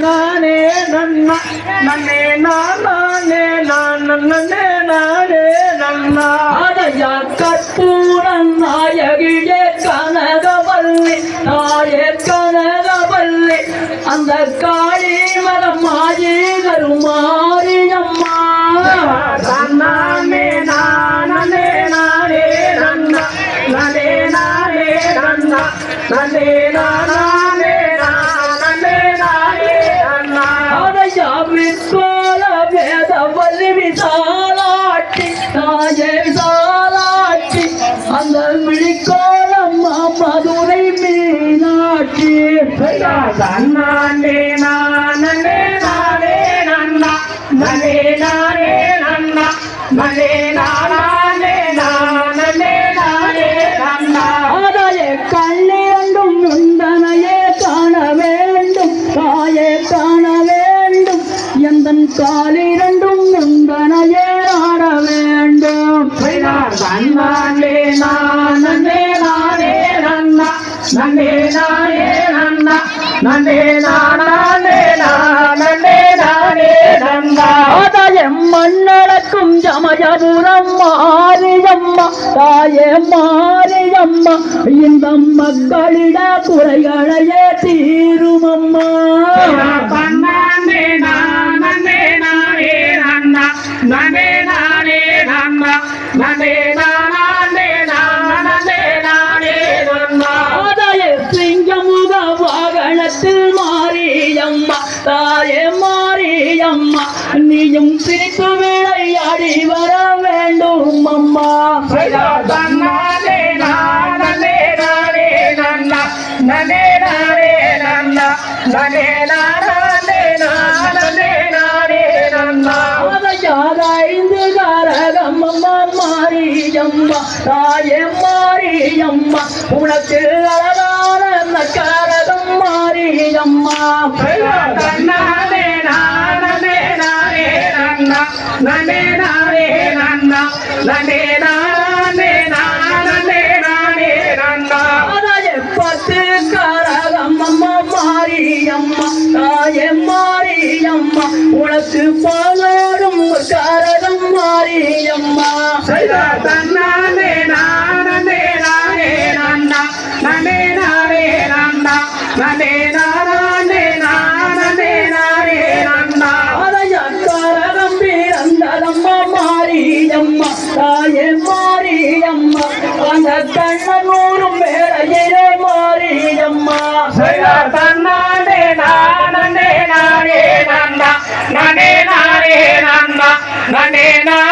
நானே நன்னா நன்னே நானே நான் நன்னே நானே நன்னா. அடையா கற்பூர நாயகியே கனகவல்லி நாயே கனகவல்லி. அந்த காளி மரம் மாறி தருமாறி அம்மா நானே நானே நானே நன்னா நானே நானே நன்னா நானே நானா விழிக்காலம் மதுரை மீனாட்சி தன்னாண்டே நானே நானே நன்னா நலே நானே நன்னா நலே நானா நன்னே நன்னே நானே நன்னா நன்னே நானே நன்னா நன்னே நானே நன்னே நானே நன்னா ஆதாயம் மண்ணடக்கும் ஜமயபுரம் மாரியம்மா தாயே மாரியம்மா இந்த மக்களிட குறைகளையே தீருமம்மா நன்னே நானே நன்னா நன்னே நானே நன்னா நன்னே நானா தாயே மாரியம்மா நீயும் சிரித்து விளையாடி வர வேண்டும் அம்மா நனே நாரே நன்னா நனே நாரே நன்னா நனே நாரா மாரியம்மா தாயே மாரியம்மா உனக்கு அழகான நக்காரதம் மாரியம்மா. நன்னே நானே நானே நன்னா நன்னே நானே நன்னா நன்னே அம்மா தன்னானே நானே நானே நண்டா நனே நானே நண்டா நனே நானே நானே நானே நண்டா அதையக்கார நம்பி நந்ததம்மா மாரியம்மா தாயே மாரியம்மா அந்த கண்ணன் நூறும் பேரையிலே மாரியம்மா தன்னானே நானே நானே நண்டா நனே நானே நண்டா நனே நான்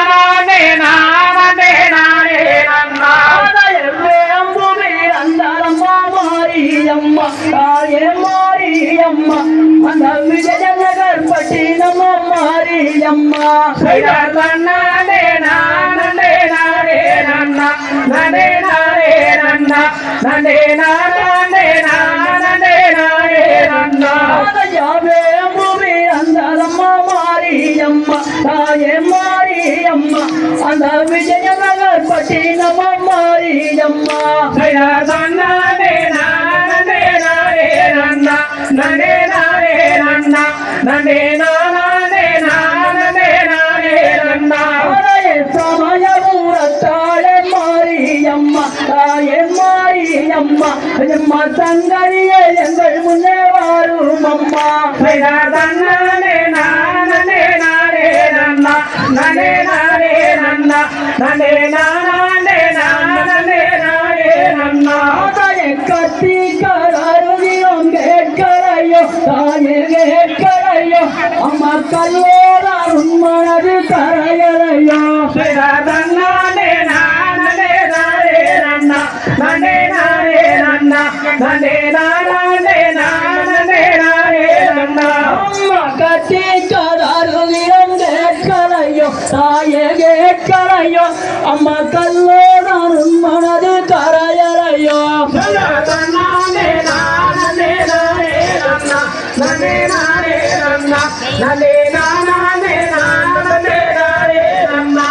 అందరమ్మ మారియమ్మ తాయే మారియమ్మ అందరు విజయ నగర్ పట్టినమ్మ మారియమ్మ மாரியம்மா தாயே மாரியம்மா எம்மா தங்கரியே எங்கள் முன்னே வாரும் அம்மா தன்னானே நானே நானே நன்னா. நனே நானே நன்னா. நனே நானே நானே நானே நன்னா. தாயே கத்தி தாயே அம்மா மனது நன்னா நன்னா கத்தி கருவியும் கேட்கலையோ தாயே கேட்கலையோ அம்மா கல்லோராரும் மனது கரையலையோ. தன்னானே நானே நானே நன்னா நனே நானே நன்னா நனே நானே நானே நானே நன்னா